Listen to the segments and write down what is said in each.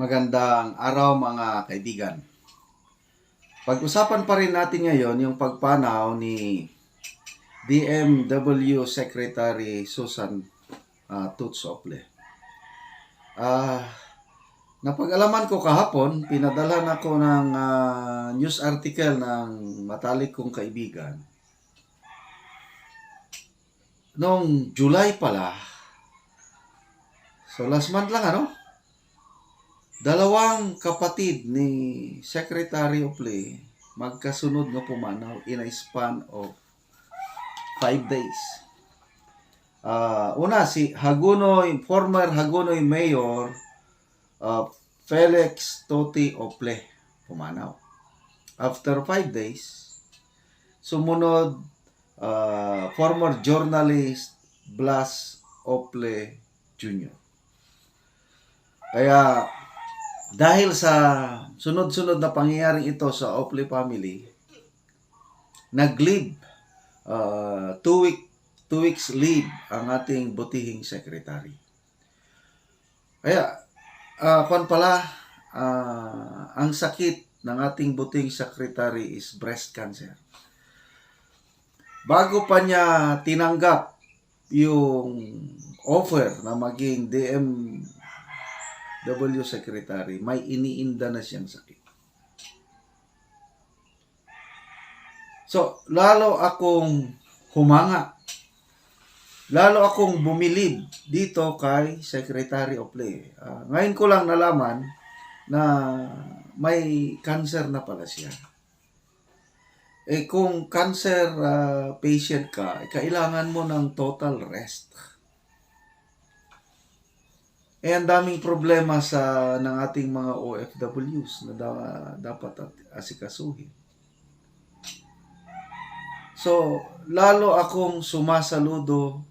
Magandang araw mga kaibigan. Pag-usapan pa rin natin ngayon yung pagpanaw ni DMW Secretary Susan uh, Tutsople. Ah, napag-alaman ko kahapon, pinadala ako ng ah, news article ng matalik kong kaibigan. Noong July pala, so last month lang ano, Dalawang kapatid ni Secretary of Play magkasunod nga pumanaw in a span of five days. Ah, una si Hagunoy, former Hagunoy Mayor uh, Felix Toti Ople pumanaw. After five days, sumunod ah, former journalist Blas Ople Jr. Kaya dahil sa sunod-sunod na pangyayaring ito sa Opley family, nag-leave, uh, two, week, two weeks leave ang ating butihing secretary. Kaya, uh, kwan pala, uh, ang sakit ng ating butihing secretary is breast cancer. Bago pa niya tinanggap yung offer na maging DM W Secretary, may iniinda na siyang sakit. So, lalo akong humanga. Lalo akong bumilib dito kay Secretary of Play. Ah, ngayon ko lang nalaman na may cancer na pala siya. Eh kung cancer ah, patient ka, eh, kailangan mo ng total rest. Eh, ang daming problema sa ng ating mga OFWs na da- dapat at- asikasuhin. So, lalo akong sumasaludo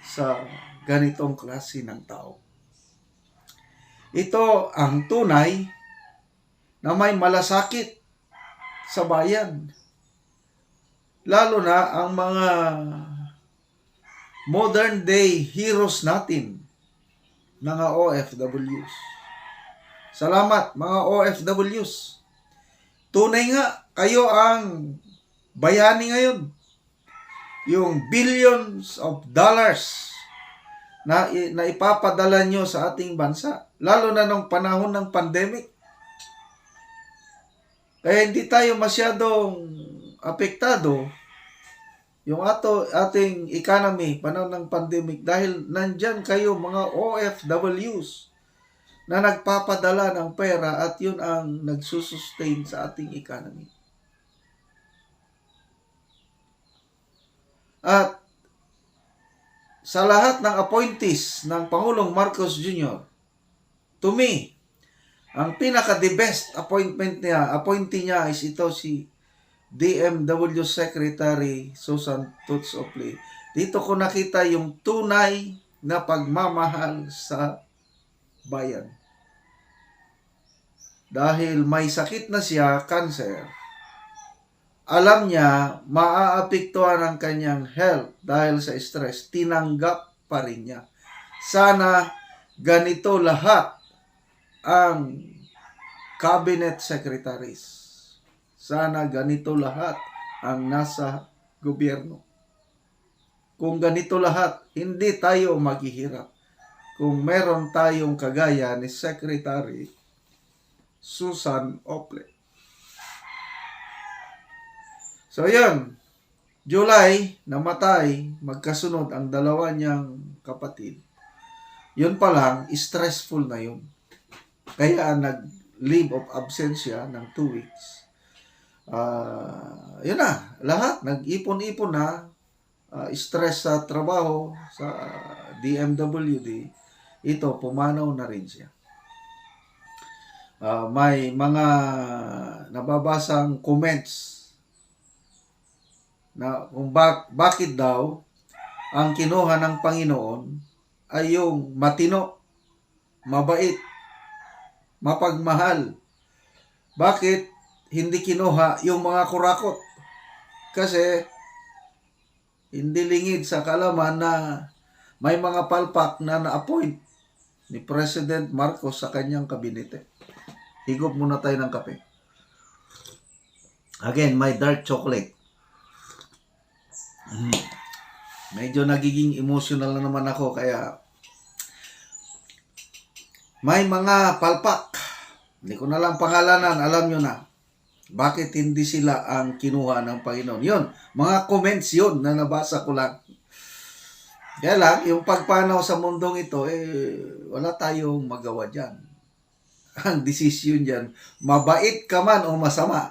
sa ganitong klase ng tao. Ito ang tunay na may malasakit sa bayan. Lalo na ang mga modern day heroes natin mga OFWs. Salamat mga OFWs. Tunay nga, kayo ang bayani ngayon. Yung billions of dollars na, na ipapadala nyo sa ating bansa. Lalo na nung panahon ng pandemic. Kaya hindi tayo masyadong apektado yung ato ating economy panahon ng pandemic dahil nandyan kayo mga OFWs na nagpapadala ng pera at yun ang nagsusustain sa ating economy. At sa lahat ng appointees ng Pangulong Marcos Jr., to me, ang pinaka-the best appointment niya, appointee niya is ito si DMW Secretary Susan Toots Opley. Dito ko nakita yung tunay na pagmamahal sa bayan. Dahil may sakit na siya, cancer, alam niya maaapektuhan ang kanyang health dahil sa stress, tinanggap pa rin niya. Sana ganito lahat ang cabinet secretaries sana ganito lahat ang nasa gobyerno. Kung ganito lahat, hindi tayo maghihirap. Kung meron tayong kagaya ni Secretary Susan Ople. So yun, July, namatay, magkasunod ang dalawa niyang kapatid. Yun pa lang, stressful na yun. Kaya nag-leave of absence siya ng two weeks uh, yun na, lahat, nag-ipon-ipon na, uh, stress sa trabaho, sa DMWD, ito, pumanaw na rin siya. Uh, may mga nababasang comments na kung bak- bakit daw ang kinuha ng Panginoon ay yung matino, mabait, mapagmahal. Bakit hindi kinuha yung mga kurakot. Kasi hindi lingid sa kalaman na may mga palpak na na-appoint ni President Marcos sa kanyang kabinete. Higop muna tayo ng kape. Again, my dark chocolate. Mm. Medyo nagiging emotional na naman ako kaya may mga palpak. Hindi ko na lang pangalanan, alam nyo na. Bakit hindi sila ang kinuha ng Panginoon? Yun, mga comments yun na nabasa ko lang. Kaya lang, yung pagpanaw sa mundong ito, eh, wala tayong magawa dyan. Ang desisyon dyan, mabait ka man o masama,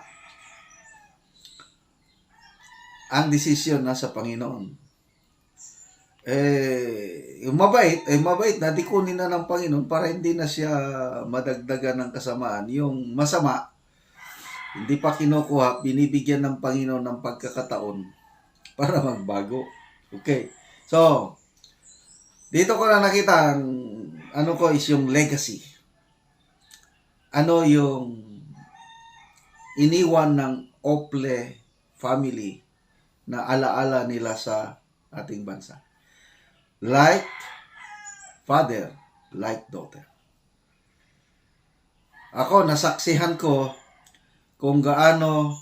ang desisyon nasa Panginoon. Eh, yung mabait, eh mabait na kunin na ng Panginoon para hindi na siya madagdagan ng kasamaan. Yung masama, hindi pa kinukuha, binibigyan ng Panginoon ng pagkakataon para magbago. Okay. So, dito ko na nakita ang ano ko is yung legacy. Ano yung iniwan ng Ople family na alaala nila sa ating bansa. Like father, like daughter. Ako, nasaksihan ko kung gaano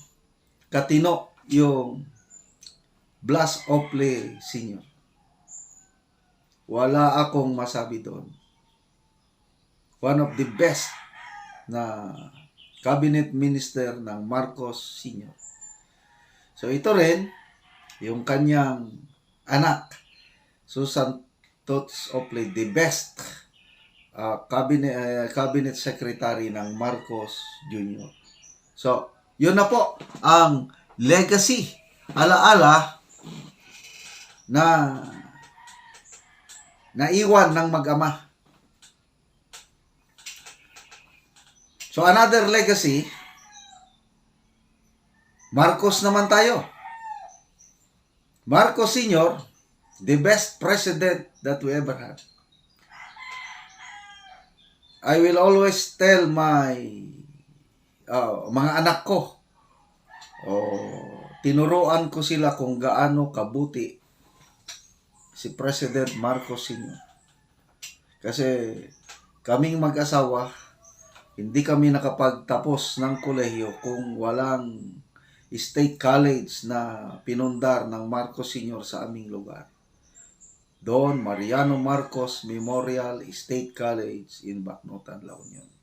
katino yung Blas Ople Senior. Wala akong masabi doon. One of the best na cabinet minister ng Marcos Senior. So ito rin, yung kanyang anak, Susan Tots Ople, the best uh, cabinet, uh, cabinet secretary ng Marcos Jr. So, yun na po ang legacy. Alaala na naiwan ng mag-ama. So, another legacy, Marcos naman tayo. Marcos Sr., the best president that we ever had. I will always tell my uh, mga anak ko, oh, tinuruan ko sila kung gaano kabuti si President Marcos Sr. Kasi kaming mag-asawa, hindi kami nakapagtapos ng kolehiyo kung walang state college na pinundar ng Marcos Sr. sa aming lugar. Don Mariano Marcos Memorial State College in Bacnotan, La Union.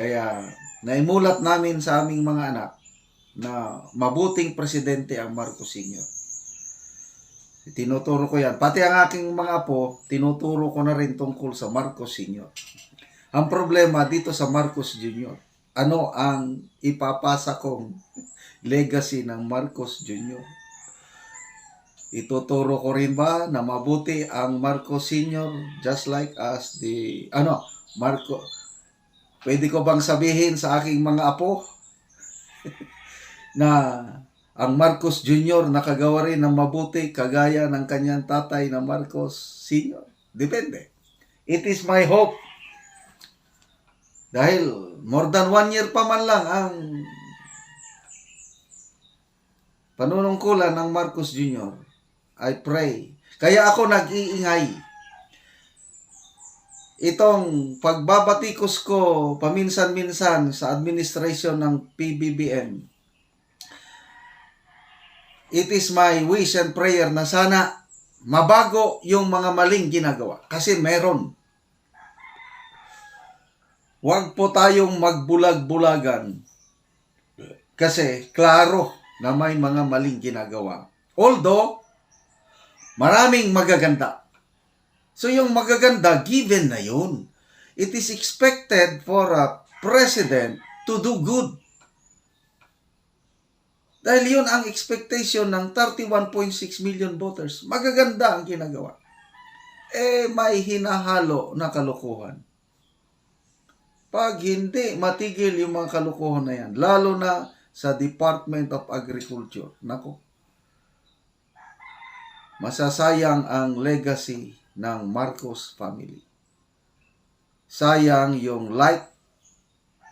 Kaya naimulat namin sa aming mga anak na mabuting presidente ang Marcos Sr. Tinuturo ko yan. Pati ang aking mga apo, tinuturo ko na rin tungkol sa Marcos Sr. Ang problema dito sa Marcos Jr., ano ang ipapasa kong legacy ng Marcos Jr.? Ituturo ko rin ba na mabuti ang Marcos Sr. just like as the, ano, Marco, pwede ko bang sabihin sa aking mga apo na ang Marcos Jr. nakagawa rin ng mabuti kagaya ng kanyang tatay na Marcos Sr. Depende. It is my hope. Dahil more than one year pa man lang ang panunungkulan ng Marcos Jr. I pray. Kaya ako nag-iingay. Itong pagbabatikos ko paminsan-minsan sa administration ng PBBM, it is my wish and prayer na sana mabago yung mga maling ginagawa. Kasi meron. Huwag po tayong magbulag-bulagan. Kasi klaro na may mga maling ginagawa. Although, maraming magaganda. So yung magaganda, given na yun. It is expected for a president to do good. Dahil yun ang expectation ng 31.6 million voters. Magaganda ang ginagawa. Eh, may hinahalo na kalokohan. Pag hindi matigil yung mga kalokohan na yan, lalo na sa Department of Agriculture, nako, masasayang ang legacy ng Marcos family. Sayang yung like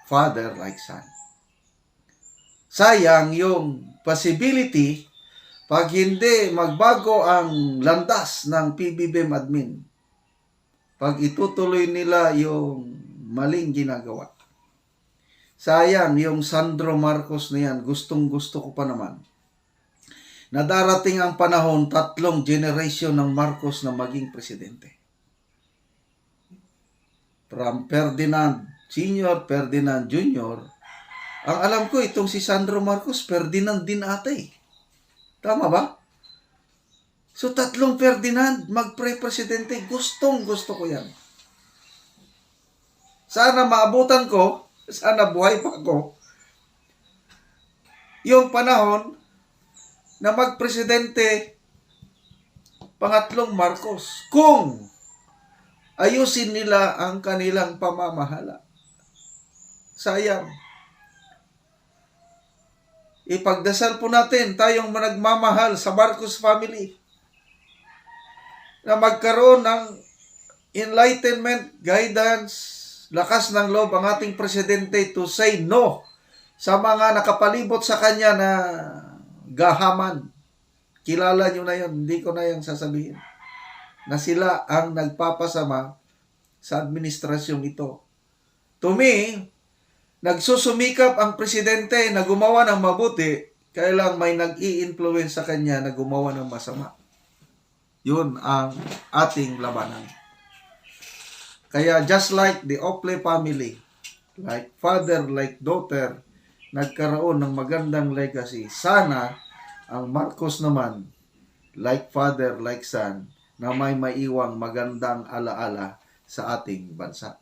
father, like son. Sayang yung possibility pag hindi magbago ang landas ng PBBM admin. pag itutuloy nila yung maling ginagawa. Sayang, yung Sandro Marcos na yan, gustong gusto ko pa naman. Na darating ang panahon, tatlong generation ng Marcos na maging presidente. From Ferdinand Senior, Ferdinand Junior, ang alam ko itong si Sandro Marcos, Ferdinand din ate. Tama ba? So tatlong Ferdinand magpre-presidente, gustong gusto ko yan. Sana maabutan ko, sana buhay pa ako, yung panahon na magpresidente pangatlong Marcos kung ayusin nila ang kanilang pamamahala. Sayang. Ipagdasal po natin tayong nagmamahal sa Marcos family na magkaroon ng enlightenment, guidance, lakas ng loob ang ating presidente to say no sa mga nakapalibot sa kanya na gahaman. Kilala nyo na yun, hindi ko na yung sasabihin. Na sila ang nagpapasama sa administrasyong ito. To me, nagsusumikap ang presidente na gumawa ng mabuti, kailang may nag-i-influence sa kanya na gumawa ng masama. Yun ang ating labanan. Kaya just like the Ople family, like father, like daughter, nagkaroon ng magandang legacy. Sana ang Marcos naman, like father, like son, na may maiwang magandang alaala sa ating bansa.